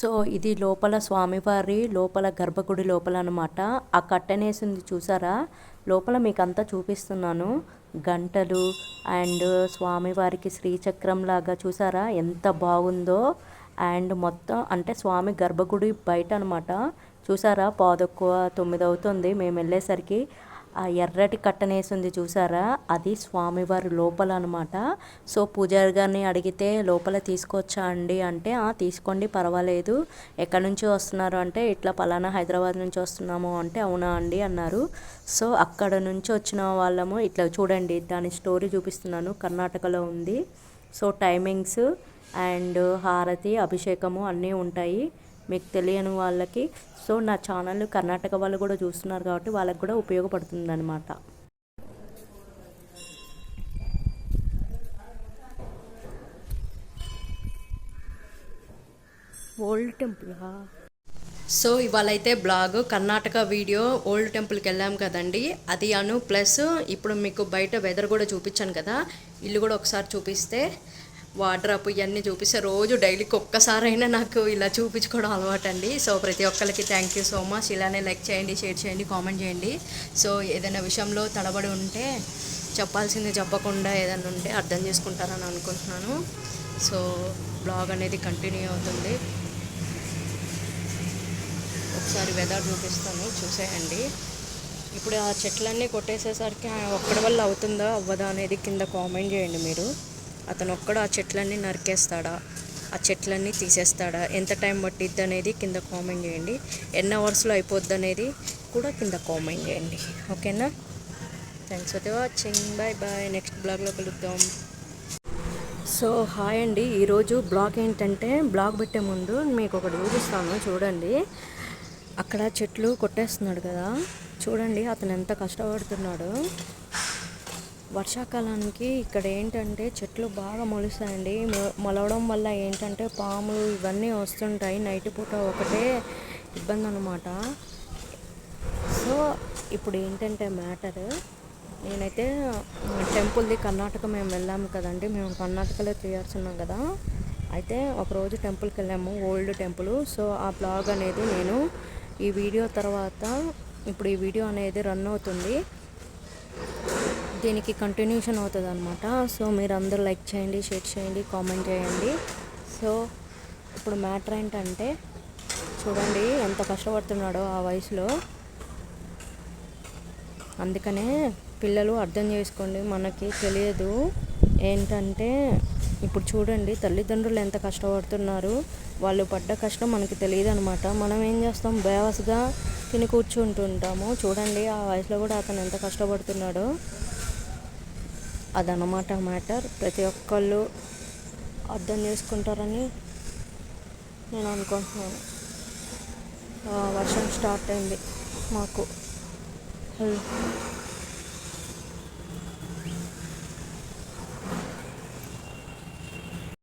So ఇది లోపల స్వామివారి లోపల గర్భగుడి లోపల అనమాట ఆ కట్టనేసింది చూసారా? లోపల మీకు అంతా చూపిస్తున్నాను. గంటలు అండ్ స్వామివారికి శ్రీచక్రం లాగా చూసారా? ఎంత బాగుందో! అండ్ మొత్తం అంటే స్వామి గర్భగుడి బయట అనమాట చూసారా? పాదొక్కువ తొమ్మిది అవుతుంది మేము వెళ్ళేసరికి ఆ ఎర్రటి కట్టనేసింది చూసారా? అది స్వామివారి లోపల అనమాట సో పూజారి గారిని అడిగితే లోపల తీసుకొచ్చా అండి? అంటే తీసుకోండి పర్వాలేదు. ఎక్కడి నుంచి వస్తున్నారు? అంటే ఇట్లా పలానా హైదరాబాద్ నుంచి వస్తున్నాము. అంటే అవునా అండి? అన్నారు. సో అక్కడ నుంచి వచ్చిన వాళ్ళము ఇట్లా చూడండి దాని స్టోరీ చూపిస్తున్నాను కర్ణాటకలో ఉంది. సో టైమింగ్స్ అండ్ హారతి అభిషేకము అన్నీ ఉంటాయి. మీకు తెలియని వాళ్ళకి. సో నా ఛానల్ కర్ణాటక వాళ్ళు కూడా చూస్తున్నారు కాబట్టి వాళ్ళకి కూడా ఉపయోగపడుతుంది అనమాట ఓల్డ్ టెంపుల్ సో ఇవాళ అయితే బ్లాగ్ కర్ణాటక వీడియో ఓల్డ్ టెంపుల్కి వెళ్ళాం కదండి. అది అను ప్లస్ ఇప్పుడు మీకు బయట వెదర్ కూడా చూపించాను కదా. ఇల్లు కూడా ఒకసారి చూపిస్తే వాడ్రాప్ ఇవన్నీ చూపిస్తే రోజు డైలీకి ఒక్కసారైనా నాకు ఇలా చూపించుకోవడం అలవాటు అండి సో ప్రతి ఒక్కరికి థ్యాంక్ యూ సో మచ్ ఇలానే లైక్ చేయండి షేర్ చేయండి కామెంట్ చేయండి. సో ఏదైనా విషయంలో తడబడి ఉంటే చెప్పాల్సింది చెప్పకుండా ఏదైనా ఉంటే అర్థం చేసుకుంటారని అనుకుంటున్నాను. సో బ్లాగ్ అనేది కంటిన్యూ అవుతుంది. ఒకసారి వెదర్ చూపిస్తాను చూసేయండి. ఇప్పుడు ఆ చెట్లన్నీ కొట్టేసేసరికి ఒక్కడి వల్ల అవుతుందా అవ్వదా అనేది కింద కామెంట్ చేయండి మీరు. అతను ఒక్కడు ఆ చెట్లన్నీ నరికేస్తాడా? ఆ చెట్లన్నీ తీసేస్తాడా? ఎంత టైం పట్టిద్ది అనేది కింద కామెంట్ చేయండి. ఎన్ని అవర్స్లో అయిపోద్ది అనేది కూడా కింద కామెంట్ చేయండి. ఓకేనా? Thanks for watching. Bye bye. Next బ్లాగ్లో కలుద్దాం. సో హాయ్ అండి. ఈరోజు బ్లాగ్ ఏంటంటే బ్లాగ్ పెట్టే ముందు మీకు ఒకటి చూపిస్తాను. చూడండి. అక్కడ చెట్లు కొట్టేస్తున్నాడు కదా. చూడండి అతను ఎంత కష్టపడుతున్నాడు. వర్షాకాలానికి ఇక్కడ ఏంటంటే చెట్లు బాగా మొలుస్తాయండి. మొలవడం వల్ల ఏంటంటే పాములు ఇవన్నీ వస్తుంటాయి. నైట్ పూట ఒకటే ఇబ్బంది అనమాట సో ఇప్పుడు ఏంటంటే మ్యాటర్ నేనైతే టెంపుల్ది కర్ణాటక మేము వెళ్ళాము కదండి. మేము కర్ణాటకలో చేయాల్సిన్నాం ఉన్నాం కదా. అయితే ఒకరోజు టెంపుల్కి వెళ్ళాము ఓల్డ్ టెంపుల్. సో ఆ బ్లాగ్ అనేది నేను ఈ వీడియో తర్వాత ఇప్పుడు ఈ వీడియో అనేది రన్ అవుతుంది. దీనికి కంటిన్యూషన్ అవుతుంది అనమాట సో మీరు అందరూ లైక్ చేయండి షేర్ చేయండి కామెంట్ చేయండి. సో ఇప్పుడు మ్యాటర్ ఏంటంటే చూడండి ఎంత కష్టపడుతున్నాడో ఆ వయసులో. అందుకనే పిల్లలు అర్థం చేసుకోండి మనకి తెలియదు. ఏంటంటే ఇప్పుడు చూడండి తల్లిదండ్రులు ఎంత కష్టపడుతున్నారు. వాళ్ళు పడ్డ కష్టం మనకి తెలియదు అనమాట మనం ఏం చేస్తాం? బేవస్గా తిని కూర్చుంటుంటాము. చూడండి ఆ వయసులో కూడా అతను ఎంత కష్టపడుతున్నాడో. అదనమాట మ్యాటర్. ప్రతి ఒక్కళ్ళు అర్థం చేసుకుంటారని నేను అనుకుంటున్నాను. వర్షం స్టార్ట్ అయింది మాకు.